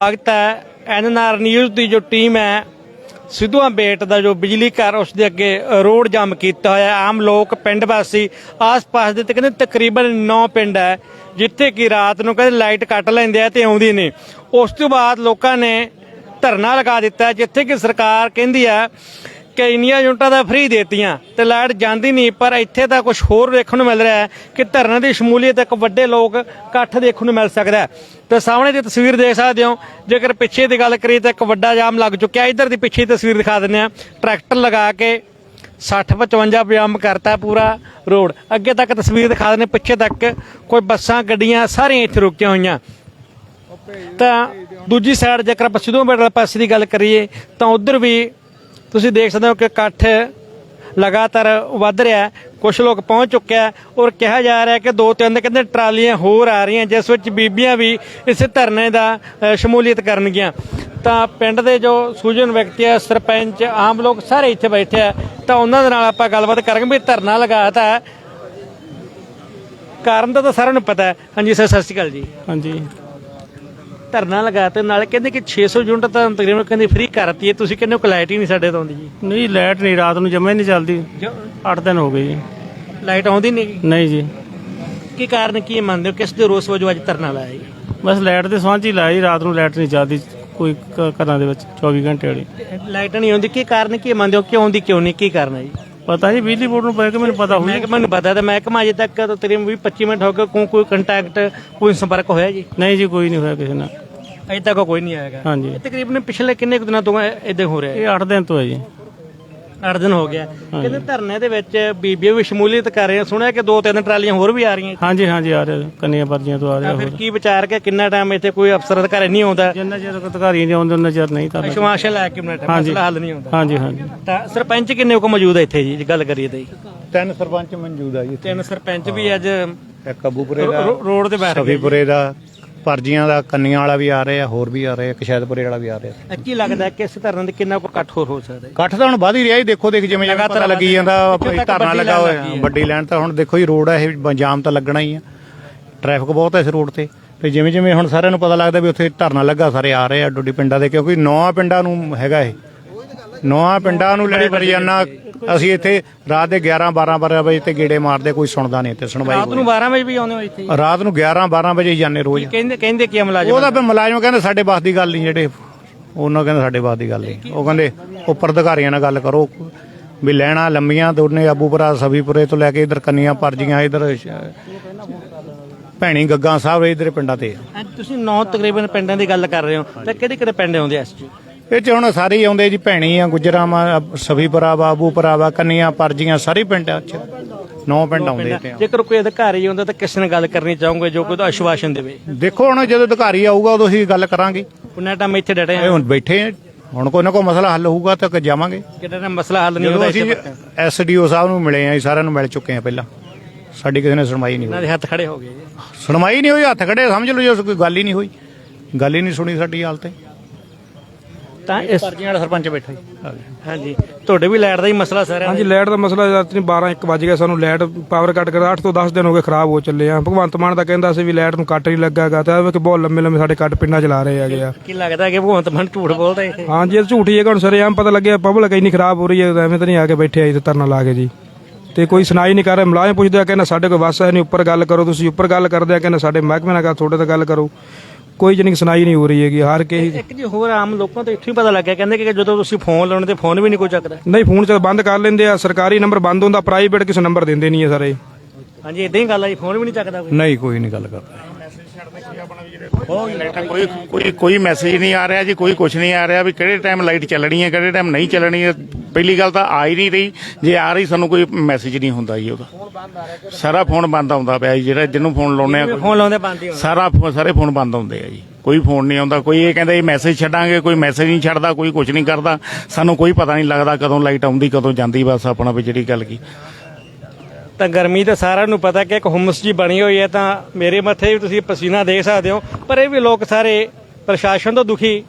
ਸਵਾਗਤ ਹੈ NNR news ਦੀ ਜੋ ਟੀਮ ਹੈ, ਸਿੱਧੂਆਂ ਬੇਟ ਦਾ ਜੋ ਬਿਜਲੀ ਘਰ ਉਸ ਦੇ ਅੱਗੇ ਰੋਡ ਜਾਮ ਕੀਤਾ ਹੋਇਆ ਆਮ ਲੋਕ, ਪਿੰਡ ਵਾਸੀ, ਆਸ-ਪਾਸ ਦੇ ਤੇ ਕਹਿੰਦੇ ਤਕਰੀਬਨ 9 ਪਿੰਡ ਹੈ, ਜਿੱਥੇ ਕਿ ਰਾਤ ਨੂੰ ਕਹਿੰਦੇ ਲਾਈਟ ਕੱਟ ਲੈਂਦੇ ਆ ਤੇ ਆਉਂਦੀ ਨਹੀਂ। ਉਸ ਤੋਂ ਬਾਅਦ ਲੋਕਾਂ ਨੇ ਧਰਨਾ ਲਗਾ ਦਿੱਤਾ ਜਿੱਥੇ ਕਿ ਸਰਕਾਰ ਕਹਿੰਦੀ ਹੈ ਕਿ ਇੰਨੀਆਂ ਯੂਨਿਟਾਂ ਦਾ ਫ੍ਰੀ ਦੇਤੀਆਂ ਤੇ ਲਾਈਟ ਜਾਂਦੀ ਨਹੀਂ, ਪਰ ਇੱਥੇ ਤਾਂ ਕੁਝ ਹੋਰ ਦੇਖਣ ਨੂੰ ਮਿਲ ਰਿਹਾ ਹੈ ਕਿ ਧਰਨੇ ਦੀ ਸ਼ਮੂਲੀਅਤ ਇੱਕ ਵੱਡੇ ਲੋਕ ਇਕੱਠ ਦੇਖਣ ਨੂੰ ਮਿਲ ਸਕਦਾ ਹੈ। ਤੇ ਸਾਹਮਣੇ ਦੀ ਤਸਵੀਰ ਦੇਖ ਸਕਦੇ ਹੋ, ਜੇਕਰ ਪਿੱਛੇ ਦੀ ਗੱਲ ਕਰੀਏ ਤਾਂ ਇੱਕ ਵੱਡਾ ਜਾਮ ਲੱਗ ਚੁੱਕਿਆ ਇਧਰ ਦੀ ਪਿੱਛੇ ਦੀ ਤਸਵੀਰ ਦਿਖਾ ਦਿੰਦੇ ਆ ਟਰੈਕਟਰ ਲਗਾ ਕੇ 60 55 ਜਾਮ ਕਰਤਾ ਪੂਰਾ ਰੋਡ। ਅੱਗੇ ਤੱਕ ਤਸਵੀਰ ਦਿਖਾ ਦਿੰਦੇ ਪਿੱਛੇ ਤੱਕ ਕੋਈ ਬੱਸਾਂ, ਗੱਡੀਆਂ ਸਾਰੀਆਂ ਇੱਥੇ ਰੁਕੀਆਂ ਹੋਈਆਂ। ਤਾਂ ਦੂਜੀ ਸਾਈਡ ਜੇਕਰ ਆਪਾਂ ਸਿੱਧੂ ਬੇਟਲ ਪਾਸੇ ਦੀ ਗੱਲ ਕਰੀਏ, ਤਾਂ ਉਧਰ ਵੀ ਤੁਸੀਂ ਦੇਖ ਸਕਦੇ ਹੋ ਕਿ ਇਕੱਠ ਲਗਾਤਾਰ ਵੱਧ ਰਿਹਾ ਹੈ। ਕੁਝ ਲੋਕ ਪਹੁੰਚ ਚੁੱਕਿਆ ਔਰ ਕਿਹਾ ਜਾ ਰਿਹਾ ਕਿ ਦੋ ਤਿੰਨ ਕਹਿੰਦੇ ਟਰਾਲੀਆਂ ਹੋਰ ਆ ਰਹੀਆਂ, ਜਿਸ ਵਿੱਚ ਬੀਬੀਆਂ ਵੀ ਇਸ ਧਰਨੇ ਦਾ ਸ਼ਮੂਲੀਅਤ ਕਰਨਗੀਆਂ। ਤਾਂ ਪਿੰਡ ਦੇ ਜੋ ਸੂਝਣ ਵਿਅਕਤੀ ਹੈ, ਸਰਪੰਚ, ਆਮ ਲੋਕ ਸਾਰੇ ਇੱਥੇ ਬੈਠੇ ਆ ਤਾਂ ਉਹਨਾਂ ਦੇ ਨਾਲ ਆਪਾਂ ਗੱਲਬਾਤ ਕਰਾਂਗੇ ਵੀ ਧਰਨਾ ਲਗਾਤਾ ਹੈ। ਕਾਰਨ ਦਾ ਤਾਂ ਸਾਰਿਆਂ ਨੂੰ ਪਤਾ ਹੈ। ਹਾਂਜੀ, ਸਰ, ਸਤਿ ਸ਼੍ਰੀ ਅਕਾਲ ਜੀ। ਹਾਂਜੀ। ਧਰਨਾ ਲਗਾ ਤੇ ਨਾਲੇ ਕਹਿੰਦੇ ਕਿ 600 ਯੂਨਿਟ ਤਾਂ ਤਕਰੀਬਨ ਕਹਿੰਦੇ ਫ੍ਰੀ ਕਰਤੀ ਹੈ। ਤੁਸੀਂ ਕਹਿੰਦੇ ਹੋ ਕਿ ਲਾਈਟ ਹੀ ਨਹੀਂ ਸਾਡੇ ਤੋਂ ਆਉਂਦੀ ਜੀ। ਨਹੀਂ ਲਾਈਟ ਨਹੀਂ ਰਾਤ ਨੂੰ ਜਮੇ ਨਹੀਂ ਚੱਲਦੀ। 8 ਦਿਨ ਹੋ ਗਏ ਜੀ। ਲਾਈਟ ਆਉਂਦੀ ਨਹੀਂ। ਨਹੀਂ ਜੀ। ਕੀ ਕਾਰਨ ਕੀ ਮੰਨਦੇ ਹੋ? ਕਿਸ ਦੇ ਰੋਸ ਵਜੋਂ ਅੱਜ ਧਰਨਾ ਲਾਇਆ ਜੀ? ਬਸ ਲਾਈਟ ਦੇ ਸਵਾਂਝ ਹੀ ਲਾਈ ਰਾਤ ਨੂੰ ਲਾਈਟ ਨਹੀਂ ਚੱਲਦੀ ਕੋਈ ਘ- ਘਰਾਂ ਦੇ ਵਿੱਚ 24 ਘੰਟੇ ਵਾਲੀ। ਲਾਈਟ ਨਹੀਂ ਆਉਂਦੀ। ਕੀ ਕਾਰਨ ਕੀ ਮੰਨਦੇ ਹੋ? ਕਿਉਂ ਆਉਂਦੀ ਕਿਉਂ ਨਹੀਂ? ਕੀ ਕਾਰਨ ਹੈ ਜੀ? ਪਤਾ ਨਹੀਂ ਬਿਜਲੀ ਬੋਰਡ ਨੂੰ ਪਤਾ ਕਿ ਮੈਨੂੰ ਪਤਾ ਹੋਊ। ਮਹਿਕਮਾ ਨੂੰ ਪਤਾ ਤੇ ਮਹਿਕਮਾ ਅਜੇ ਤੱਕ ਤਕਰੀਬਨ 20 25 ਮਿੰਟ ਹੋ ਗਏ ਕੋਈ ਕੋਈ ਕੰਟੈਕਟ ਕੋਈ ਸੰਪਰਕ ਹੋਇਆ ਜੀ? ਨਹੀਂ ਜੀ ਕੋਈ ਨਹੀਂ ਹੋਇਆ ਕਿਸੇ ਨਾਲ। ਅਜੇ ਤੱਕ ਕੋਈ ਨਹੀਂ ਆਏਗਾ ਹਾਂਜੀ। ਇਹ ਤਕਰੀਬਨ ਪਿਛਲੇ ਕਿੰਨੇ ਕੁ ਦਿਨਾਂ ਤੋਂ ਇਦਾਂ ਹੋ ਰਿਹਾ ਹੈ? ਇਹ 8 ਦਿਨ ਤੋਂ ਹੈ ਜੀ। 8 ਦਿਨ ਹੋ ਗਿਆ। ਕਹਿੰਦੇ ਧਰਨੇ ਦੇ ਵਿੱਚ ਬੀਬੀਆਂ ਵੀ ਸ਼ਮੂਲੀਅਤ ਕਰ ਰਹੇ ਆ ਸੁਣਿਆ ਕਿ ਦੋ ਤਿੰਨ ਟਰਾਲੀਆਂ ਹੋਰ ਵੀ ਆ ਰਹੀਆਂ ਹਾਂਜੀ ਹਾਂਜੀ ਆ ਰਿਹਾ। ਕੰਨੀਆਂ ਪਰਜੀਆਂ ਤੋਂ ਆ ਰਿਹਾ ਫਿਰ ਕੀ ਵਿਚਾਰ ਕੇ ਕਿੰਨਾ ਟਾਈਮ ਇੱਥੇ ਕੋਈ ਅਫਸਰ ਅਧਿਕਾਰੀ ਨਹੀਂ ਆਉਂਦਾ? ਜਿੰਨਾ ਚਿਰ ਅਧਿਕਾਰੀ ਨਹੀਂ ਆਉਂਦੇ ਉਹਨਾਂ ਚਿਰ ਨਹੀਂ ਕਰਨਾ ਵਿਸ਼ਵਾਸ ਲੈ ਕੇ ਮਿੰਟ ਮਸਲਾ ਹੱਲ ਨਹੀਂ ਹੁੰਦਾ ਹਾਂਜੀ ਹਾਂਜੀ। ਤਾਂ ਸਰਪੰਚ ਕਿੰਨੇ ਕੁ ਮੌਜੂਦ ਹੈ ਇੱਥੇ ਜੀ ਜੇ ਗੱਲ ਕਰੀਏ ਤਾਂ ਜੀ? ਤਿੰਨ ਸਰਪੰਚ ਮੌਜੂਦ ਆ ਜੀ ਤਿੰਨ ਸਰਪੰਚ ਵੀ ਅੱਜ ਇੱਕ ਅਬੂਪੁਰੇ ਦਾ ਰੋਡ ਤੇ ਬੈਠ ਸਫੀਪੁਰੇ ਦਾ ਪਰਜੀਆਂ ਦਾ ਕੰਨੀਆਂ ਵਾਲਾ ਵੀ ਆ ਰਿਹਾ ਹੋਰ ਵੀ ਆ ਰਿਹਾ ਇੱਕ ਸ਼ਾਇਦਪੁਰੇ ਵਾਲਾ ਵੀ ਆ ਰਿਹਾ। ਇਹ ਕੀ ਲੱਗਦਾ ਕਿ ਇਸ ਧਰਨੇ ਦੇ ਕਿੰਨਾ ਕੁ ਇਕੱਠ ਹੋਰ ਹੋ ਸਕਦਾ ਹੈ? ਇਕੱਠ ਤਾਂ ਹੁਣ ਵੱਧ ਹੀ ਰਿਹਾ ਜੀ ਦੇਖੋ ਦੇਖ ਜਿਵੇਂ ਜਿਵੇਂ ਪਤਾ ਲੱਗੀ ਜਾਂਦਾ ਇੱਥੇ ਤੱਕ ਧਰਨਾ ਵੱਡੀ ਲੱਗਾ ਲਾਈਨ ਹੋਇਆ ਲੱਗੀ ਹੈ। ਵੱਡੀ ਲਾਈਨ ਤਾਂ ਹੁਣ ਦੇਖੋ ਜੀ ਰੋਡ ਆ ਇਹ ਬ- ਜਾਮ ਤਾਂ ਲੱਗਣਾ ਹੀ ਆ। ਟ੍ਰੈਫਿਕ ਬਹੁਤ ਹੈ ਇਸ ਰੋਡ ਤੇ। ਤੇ ਜਿਵੇਂ ਜਿਵੇਂ ਹੁਣ ਸਾਰਿਆਂ ਨੂੰ ਪਤਾ ਲੱਗਦਾ ਵੀ ਉੱਥੇ ਧਰਨਾ ਲੱਗਾ ਸਾਰੇ ਆ ਰਹੇ ਆ ਡੋਡੀ ਪਿੰਡਾਂ ਦੇ ਕਿਉਂਕਿ ਨੌਂ ਪਿੰਡਾਂ ਨੂੰ ਹੈਗਾ ਇਹ। ਨੌਂ ਪਿੰਡਾਂ ਨੂੰ ਲੜੀ ਪਰੀ ਜਾਨਾ ਅਸੀਂ ਇੱਥੇ ਰਾਤ ਦੇ 11 12 12 ਵਜੇ ਤੇ ਗੇੜੇ ਮਾਰਦੇ ਕੋਈ ਸੁਣਦਾ ਨਹੀਂ ਇੱਥੇ ਸੁਣਵਾਈ ਰਾਤ ਨੂੰ 12 ਵਜੇ ਵੀ ਆਉਂਦੇ ਹੋ ਇੱਥੇ ਰਾਤ ਨੂੰ 11 12 ਵਜੇ ਹੀ ਜਾਂਦੇ ਰੋਜ਼। ਕਹਿੰਦੇ ਕਹਿੰਦੇ ਕੀ ਮੁਲਾਜ਼ਮ? ਉਹਦਾ ਫਿਰ ਮੁਲਾਜ਼ਮ ਕਹਿੰਦੇ ਸਾਡੇ ਬਾਸ ਦੀ ਗੱਲ ਨਹੀਂ ਜਿਹੜੇ ਉਹਨਾਂ ਕਹਿੰਦੇ ਸਾਡੇ ਬਾਸ ਦੀ ਗੱਲ ਨਹੀਂ। ਉਹ ਕਹਿੰਦੇ ਉੱਪਰ ਅਧਿਕਾਰੀਆਂ ਨਾਲ ਗੱਲ ਕਰੋ ਵੀ ਲੈਣਾ ਲੰਮੀਆਂ ਦੋਨੇ ਆਬੂਪੁਰਾ ਸਭੀਪੁਰੇ ਤੋਂ ਲੈ ਕੇ ਇਧਰ ਕੰਨੀਆਂ ਪਰਜੀਆਂ ਇਧਰ ਭੈਣੀ ਗੱਗਾ ਸਾਹਿਬ ਇਧਰ ਪਿੰਡਾਂ ਤੇ। ਆ। ਅੱਜ ਤੁਸੀਂ ਨੌ ਤਕਰੀਬਨ ਪਿੰਡਾਂ ਦੀ ਗੱਲ ਕਰ ਰਹੇ ਹੋ ਤਾਂ ਕਿਹੜੇ ਕਿਹੜੇ ਪਿੰਡ ਆਉਂਦੇ ਆ ਇਸ ਚ? ਇਹ ਚ ਹੁਣ ਸਾਰੇ ਹੀ ਆਉਂਦੇ ਜੀ ਭੈਣੀ ਆ ਗੁਜਰਾਮਾ ਸਭੀਪੁਰਾ ਵਾ ਆਬੂਪੁਰਾ ਵਾ ਕੰਨੀਆਂ ਪਰਜੀਆਂ ਸਾਰੇ ਪਿੰਡ ਆ ਚ। ਨੌ ਪਿੰਡ ਆਉਂਦੇ ਇੱਥੇ ਜੇਕਰ ਕੋਈ ਅਧਿਕਾਰੀ ਆਉਂਦਾ ਤਾਂ ਕਿਸ ਨਾਲ ਗੱਲ ਕਰਨੀ ਚਾਹੋਗੇ ਜੋ ਕੋਈ ਆਸ਼ਵਾਸਨ ਦੇਵੇ? ਦੇਖੋ ਹੁਣ ਜਦੋਂ ਅਧਿਕਾਰੀ ਆਊਗਾ ਉਦੋਂ ਅਸੀਂ ਗੱਲ ਕਰਾਂਗੇ। ਉਹਨਾਂ ਟਾਈਮ ਇੱਥੇ ਡਟੇ ਆ? ਹੁਣ ਬੈਠੇ ਆ। ਹੁਣ ਕੋਈ ਨਾ ਕੋਈ ਮਸਲਾ ਹੱਲ ਹੋਊਗਾ ਤਾਂ ਜਾਵਾਂਗੇ। ਕਿਹੜਾ ਨਾ ਮਸਲਾ ਹੱਲ ਨਹੀਂ ਹੁੰਦਾ ਇੱਥੇ ਐਸਡੀਓ ਸਾਹਿਬ ਨੂੰ ਮਿਲੇ ਆ ਸਾਰਿਆਂ ਨੂੰ ਮਿਲ ਚੁੱਕੇ ਆ ਪਹਿਲਾਂ। ਸਾਡੀ ਕਿਸੇ ਨੇ ਸੁਣਵਾਈ ਨਹੀਂ ਹੋਈ ਦੇ ਹੱਥ ਖੜੇ ਹੋ ਗਏ ਸੁਣਵਾਈ ਨਹੀਂ ਹੋਈ ਹੱਥ ਖੜੇ ਸਮਝ ਲਓ ਜੇ ਕੋਈ ਗੱਲ ਹੀ ਨਹੀਂ ਹੋਈ। ਗੱਲ ਹੀ ਨਹੀਂ ਸੁਣੀ ਸਾਡੀ ਹਾਲ ਤੇ ਤਾਂ ਇਸ ਪਰਜੀਆਂ ਵਾਲਾ ਸਰਪੰਚ ਬੈਠਾ ਜੀ ਹਾਂਜੀ। ਤੁਹਾਡੇ ਵੀ ਲਾਈਟ ਦਾ ਹੀ ਮਸਲਾ ਸਾਰਿਆਂ ਹਾਂਜੀ ਲਾਈਟ ਦਾ ਮਸਲਾ ਰਾਤ ਨੂੰ 12 1 ਵਜ ਗਿਆ ਸਾਨੂੰ ਲਾਈਟ ਪਾਵਰ ਕੱਟ ਕਰ 8 ਤੋਂ 10 ਦਿਨ ਹੋ ਗਏ ਖਰਾਬ ਹੋ ਚੱਲੇ ਆ। ਭਗਵੰਤ ਮਾਨ ਤਾਂ ਕਹਿੰਦਾ ਸੀ ਵੀ ਲਾਈਟ ਨੂੰ ਕੱਟ ਨਹੀਂ ਲੱਗਾਗਾ ਤੇ ਕਿ ਬਹੁਤ ਲੰਮੇ ਲੰਮੇ ਸਾਡੇ ਕੱਟ ਪਿੰਡਾਂ ਚ ਲਾ ਰਹੇ ਹੈਗੇ ਆ। ਕੀ ਲੱਗਦਾ ਕਿ ਭਗਵੰਤ ਮਾਨ ਝੂਠ ਬੋਲਦਾ ਇਹ? ਹਾਂਜੀ ਇਹ ਝੂਠੀ ਹੈ ਹੁਣ ਸਰੇ ਆਮ ਪਤਾ ਲੱਗਿਆ ਪਬਲਿਕ ਇੰਨੀ ਖਰਾਬ ਹੋ ਰਹੀ ਹੈ ਐਵੇਂ ਤਾਂ ਨਹੀਂ ਆ ਕੇ ਬੈਠੇ ਆਈ ਤੇ ਧਰਨਾ ਲਾ ਕੇ ਜੀ। ਤੇ ਕੋਈ ਸੁਣਾਈ ਨਹੀਂ ਕਰ ਰਿਹਾ ਮੁਲਾਜ਼ਮ ਪੁੱਛਦੇ ਆ ਕਹਿੰਦਾ ਸਾਡੇ ਕੋਲ ਵਸ ਹੈ ਨਹੀਂ ਉੱਪਰ ਗੱਲ ਕਰੋ ਤੁਸੀਂ ਉੱਪਰ ਗੱਲ ਕਰਦੇ ਆ ਕਹਿੰਦਾ ਸਾਡੇ ਮਹਿਕਮੇ ਨਾਲ ਤੁਹਾਡੇ ਤੋਂ ਗੱਲ ਕਰੋ। ਕੋਈ ਜਣੀ ਸੁਣਾਈ ਨਹੀਂ ਹੋ ਰਹੀ ਹੈਗੀ ਹਾਰ ਕੇ ਇੱਕ ਜੀ ਹੋਰ ਆਮ ਲੋਕਾਂ ਤੋਂ ਇੱਥੋਂ ਹੀ ਪਤਾ ਲੱਗਿਆ ਕਹਿੰਦੇ ਕਿ ਜਦੋਂ ਤੁਸੀਂ ਫੋਨ ਲਾਉਣੇ ਤੇ ਫੋਨ ਵੀ ਨਹੀਂ ਕੋਈ ਚੱਕਦਾ। ਨਹੀਂ ਫੋਨ ਚ ਬੰਦ ਕਰ ਲੈਂਦੇ ਆ ਸਰਕਾਰੀ ਨੰਬਰ ਬੰਦ ਹੁੰਦਾ ਪ੍ਰਾਈਵੇਟ ਕਿਸੇ ਨੰਬਰ ਦਿੰਦੇ ਨਹੀਂ ਹੈ ਸਾਰੇ। ਹਾਂਜੀ ਇਦਾਂ ਹੀ ਗੱਲ ਆ ਜੀ ਫੋਨ ਵੀ ਨਹੀਂ ਚੱਕਦਾ ਕੋਈ। ਨਹੀਂ ਕੋਈ ਨਹੀਂ ਗੱਲ ਕਰਦਾ। ਕੋਈ ਕੋਈ ਕੋਈ ਮੈਸੇਜ ਨਹੀਂ ਆ ਰਿਹਾ ਜੀ ਕੋਈ ਕੁਝ ਨਹੀਂ ਆ ਰਿਹਾ ਵੀ ਕਿਹੜੇ ਟਾਈਮ ਲਾਈਟ ਚੱਲਣੀ ਹੈ ਕਿਹੜੇ ਟਾਈਮ ਨਹੀਂ ਚੱਲਣੀ ਹੈ। ਪਹਿਲੀ ਗੱਲ ਤਾਂ ਆ ਹੀ ਨਹੀਂ ਰਹੀ। ਜੇ ਆ ਰਹੀ ਸਾਨੂੰ ਕੋਈ ਮੈਸੇਜ ਨਹੀਂ ਹੁੰਦਾ ਜੀ ਉਹਦਾ। ਸਾਰਾ ਫੋਨ ਬੰਦ ਆਉਂਦਾ ਪਿਆ ਜੀ ਜਿਹੜਾ ਜਿਹਨੂੰ ਫੋਨ ਲਾਉਨੇ ਆ ਫੋਨ ਲਾਉਂਦੇ ਬੰਦ ਹੀ ਸਾਰਾ ਸਾਰੇ ਫੋਨ ਬੰਦ ਆਉਂਦੇ ਆ ਜੀ। ਕੋਈ ਫੋਨ ਨਹੀਂ ਆਉਂਦਾ ਕੋਈ ਇਹ ਕਹਿੰਦਾ ਇਹ ਮੈਸੇਜ ਛੱਡਾਂਗੇ ਕੋਈ ਮੈਸੇਜ ਨਹੀਂ ਛੱਡਦਾ ਕੋਈ ਕੁਝ ਨਹੀਂ ਕਰਦਾ। ਸਾਨੂੰ ਕੋਈ ਪਤਾ ਨਹੀਂ ਲੱਗਦਾ ਕਦੋਂ ਲਾਈਟ ਆਉਂਦੀ ਕਦੋਂ ਜਾਂਦੀ ਬਸ ਆਪਣਾ ਵੀ ਜਿਹੜੀ ਗੱਲ ਕੀ। ਤਾਂ ਗਰਮੀ ਤਾਂ ਸਾਰਿਆਂ ਨੂੰ ਪਤਾ ਕਿ ਇੱਕ ਹੁਮਸ ਜੀ ਬਣੀ ਹੋਈ ਹੈ ਤਾਂ ਮੇਰੇ ਮੱਥੇ ਵੀ ਤੁਸੀਂ ਪਸੀਨਾ ਦੇਖ ਸਕਦੇ ਹੋ ਪਰ ਇਹ ਵੀ ਲੋਕ ਸਾਰੇ ਪ੍ਰਸ਼ਾਸਨ ਤੋਂ ਦੁਖੀ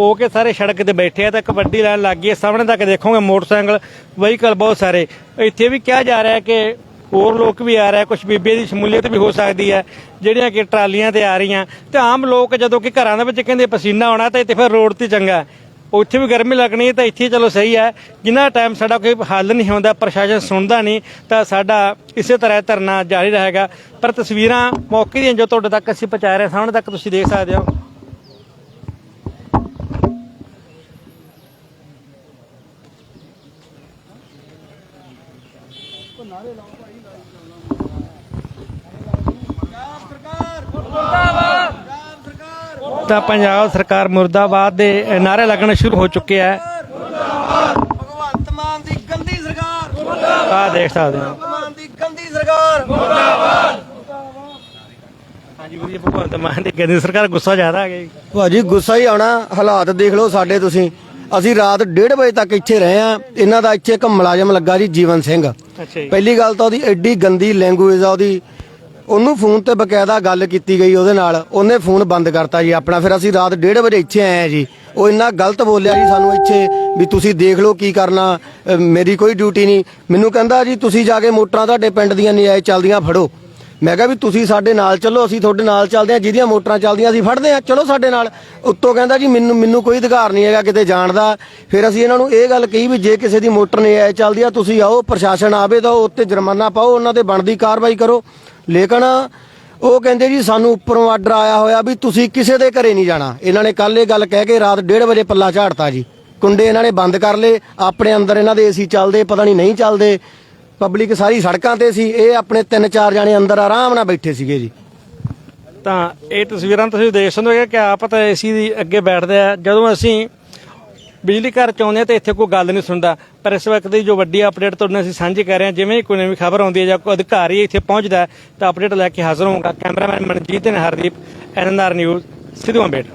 ਹੋ ਕੇ ਸਾਰੇ ਸੜਕ ਤੇ ਬੈਠੇ ਆ ਤਾਂ ਕਬੱਡੀ ਲੈਣ ਲੱਗ ਗਈ ਹੈ। ਸਾਹਮਣੇ ਤੱਕ ਦੇਖੋਗੇ ਮੋਟਰਸਾਈਕਲ ਵਹੀਕਲ ਬਹੁਤ ਸਾਰੇ। ਇੱਥੇ ਵੀ ਕਿਹਾ ਜਾ ਰਿਹਾ ਹੈ ਕਿ ਹੋਰ ਲੋਕ ਵੀ ਆ ਰਹੇ ਕੁਝ ਬੀਬੀਆਂ ਦੀ ਸ਼ਮੂਲੀਅਤ ਵੀ ਹੋ ਸਕਦੀ ਹੈ ਜਿਹੜੀਆਂ ਕਿ ਟਰਾਲੀਆਂ ਤੇ ਆ ਰਹੀਆਂ। ਤੇ ਆਮ ਲੋਕ ਜਦੋਂ ਕਿ ਘਰਾਂ ਦੇ ਵਿੱਚ ਕਹਿੰਦੇ ਪਸੀਨਾ ਆਉਣਾ ਤਾਂ ਇੱਥੇ ਫਿਰ ਰੋਡ ਤੇ ਚੰਗਾ ਹੈ। ਉੱਥੇ ਵੀ ਗਰਮੀ ਲੱਗਣੀ ਹੈ ਤਾਂ ਇੱਥੇ ਚਲੋ ਸਹੀ ਹੈ। ਜਿੰਨਾ ਟਾਈਮ ਸਾਡਾ ਕੋਈ ਹੱਲ ਨਹੀਂ ਹੁੰਦਾ ਪ੍ਰਸ਼ਾਸਨ ਸੁਣਦਾ ਨਹੀਂ ਤਾਂ ਸਾਡਾ ਇਸੇ ਤਰ੍ਹਾਂ ਧਰਨਾ ਜਾਰੀ ਰਹੇਗਾ। ਪਰ ਤਸਵੀਰਾਂ ਮੌਕੇ ਦੀਆਂ ਜੋ ਤੁਹਾਡੇ ਤੱਕ ਅਸੀਂ ਪਹੁੰਚਾ ਰਹੇ ਹਾਂ, ਸਾਹਮਣੇ ਤੱਕ ਤੁਸੀਂ ਦੇਖ ਸਕਦੇ ਹੋ। ਤਾਂ ਪੰਜਾਬ ਸਰਕਾਰ ਮੁਰਦਾਬਾਦ ਦੇ ਨਾਰੇ ਲੱਗਣੇ ਸ਼ੁਰੂ ਹੋ ਚੁੱਕੇ ਹੈ ਭਗਵੰਤ ਮਾਨ ਦੀ ਗੰਦੀ ਸਰਕਾਰ। ਆ ਦੇਖ ਸਕਦੇ ਹੋ। ਮਾਨ ਦੀ ਗੰਦੀ ਸਰਕਾਰ। ਹਾਂਜੀ ਵੀਰ ਜੀ ਭਗਵੰਤ ਮਾਨ ਦੀ ਕਹਿੰਦੀ ਸਰਕਾਰ ਗੁੱਸਾ ਜ਼ਿਆਦਾ ਆ ਗਈ ਭਾਜੀ ਗੁੱਸਾ ਹੀ ਆਉਣਾ ਹਾਲਾਤ ਦੇਖ ਲਓ ਸਾਡੇ ਤੁਸੀਂ। ਅਸੀਂ ਰਾਤ 1:30 ਵਜੇ ਤੱਕ ਇੱਥੇ ਰਹੇ ਆ ਇਹਨਾਂ ਦਾ ਇੱਥੇ ਇੱਕ ਮੁਲਾਜ਼ਮ ਲੱਗਾ ਜੀ ਜੀਵਨ ਸਿੰਘ। ਅੱਛਾ ਜੀ। ਪਹਿਲੀ ਗੱਲ ਤਾਂ ਉਹਦੀ ਐਡੀ ਗੰਦੀ ਲੈਂਗੁਏਜ ਆ ਉਹਦੀ। ਉਹਨੂੰ ਫੋਨ ਤੇ ਬਕਾਇਦਾ ਗੱਲ ਕੀਤੀ ਗਈ ਉਹਦੇ ਨਾਲ। ਉਹਨੇ ਫੋਨ ਬੰਦ ਕਰਤਾ ਜੀ ਆਪਣਾ। ਫਿਰ ਅਸੀਂ ਰਾਤ 1:30 ਵਜੇ ਇੱਥੇ ਆਏ ਆ ਜੀ। ਉਹ ਇੰਨਾ ਗਲਤ ਬੋਲਿਆ ਜੀ ਸਾਨੂੰ ਇੱਥੇ ਵੀ ਤੁਸੀਂ ਦੇਖ ਲਓ ਕੀ ਕਰਨਾ ਅਹ ਮੇਰੀ ਕੋਈ ਡਿਊਟੀ ਨਹੀਂ। ਮੈਨੂੰ ਕਹਿੰਦਾ ਜੀ ਤੁਸੀਂ ਜਾ ਕੇ ਮੋਟਰਾਂ ਤੁਹਾਡੇ ਪਿੰਡ ਦੀਆਂ ਨਜਾਇਜ਼ ਚੱਲਦੀਆਂ ਫੜੋ। ਮੈਂ ਕਿਹਾ ਵੀ ਤੁਸੀਂ ਸਾਡੇ ਨਾਲ ਚੱਲੋ, ਅਸੀਂ ਤੁਹਾਡੇ ਨਾਲ ਚੱਲਦੇ ਹਾਂ, ਜਿਹਦੀਆਂ ਮੋਟਰਾਂ ਚੱਲਦੀਆਂ ਅਸੀਂ ਫੜਦੇ ਹਾਂ, ਚਲੋ ਸਾਡੇ ਨਾਲ। ਉੱਤੋਂ ਕਹਿੰਦਾ ਜੀ, ਮੈਨੂੰ ਮੈਨੂੰ ਕੋਈ ਅਧਿਕਾਰ ਨਹੀਂ ਹੈਗਾ ਕਿਤੇ ਜਾਣ ਦਾ। ਫਿਰ ਅਸੀਂ ਇਹਨਾਂ ਨੂੰ ਇਹ ਗੱਲ ਕਹੀ ਵੀ ਜੇ ਕਿਸੇ ਦੀ ਮੋਟਰ ਨਹੀਂ ਆਏ ਚੱਲਦੀ ਆ, ਤੁਸੀਂ ਆਓ, ਪ੍ਰਸ਼ਾਸਨ ਆਵੇ ਤਾਂ ਉੱਤੇ ਜੁਰਮਾਨਾ ਪਾਓ, ਉਹਨਾਂ ਤੇ ਬਣਦੀ ਕਾਰਵਾਈ ਕਰੋ। ਲੇਕਿਨ ਉਹ ਕਹਿੰਦੇ ਜੀ, ਸਾਨੂੰ ਉੱਪਰੋਂ ਆਰਡਰ ਆਇਆ ਹੋਇਆ ਵੀ ਤੁਸੀਂ ਕਿਸੇ ਦੇ ਘਰੇ ਨਹੀਂ ਜਾਣਾ। ਇਹਨਾਂ ਨੇ ਕੱਲ ਇਹ ਗੱਲ ਕਹਿ ਕੇ ਰਾਤ 1:30 ਵਜੇ ਪੱਲਾ ਝਾੜਤਾ ਜੀ। ਕੁੰਡੇ ਇਹਨਾਂ ਨੇ ਬੰਦ ਕਰ ਲਏ, ਆਪਣੇ ਅੰਦਰ ਇਹਨਾਂ ਦੇ ਏਸੀ ਚੱਲਦੇ, ਪਤਾ ਨਹੀਂ ਨਹੀਂ ਚੱਲਦੇ। ਪਬਲਿਕ ਸਾਰੀ ਸੜਕਾਂ ਤੇ ਸੀ, ਇਹ ਆਪਣੇ ਤਿੰਨ ਚਾਰ ਜਾਣੇ ਅੰਦਰ ਆਰਾਮ ਨਾਲ ਬੈਠੇ ਸੀਗੇ ਜੀ। ਤਾਂ ਇਹ ਤਸਵੀਰਾਂ ਤੁਸੀਂ ਦੇਖ ਸਕਦੇ ਹੋ ਕਿ ਆਪ ਤਾਂ ਏਸੀ ਦੀ ਅੱਗੇ ਬੈਠਦੇ ਆ। ਜਦੋਂ ਅਸੀਂ ਬਿਜਲੀ ਘਰ ਚ ਆਉਂਦੇ ਹਾਂ ਤਾਂ ਇੱਥੇ ਕੋਈ ਗੱਲ ਨਹੀਂ ਸੁਣਦਾ। ਪਰ ਇਸ ਵਕਤ ਦੀ ਜੋ ਵੱਡੀ ਅਪਡੇਟ ਤੁਹਾਡੇ ਨਾਲ ਅਸੀਂ ਸਾਂਝੀ ਕਰ ਰਹੇ ਹਾਂ, ਜਿਵੇਂ ਹੀ ਕੋਈ ਨਵੀਂ ਖਬਰ ਆਉਂਦੀ ਹੈ ਜਾਂ ਕੋਈ ਅਧਿਕਾਰੀ ਇੱਥੇ ਪਹੁੰਚਦਾ ਹੈ, ਤਾਂ ਅਪਡੇਟ ਲੈ ਕੇ ਹਾਜ਼ਰ ਹੋਊਗਾ। ਕੈਮਰਾਮੈਨ ਮਨਜੀਤ ਤੇ ਹਰਦੀਪ ਐਨਐਨਆਰ ਨਿਊਜ਼ ਸਿੱਧੂ ਅੰਬੇਡ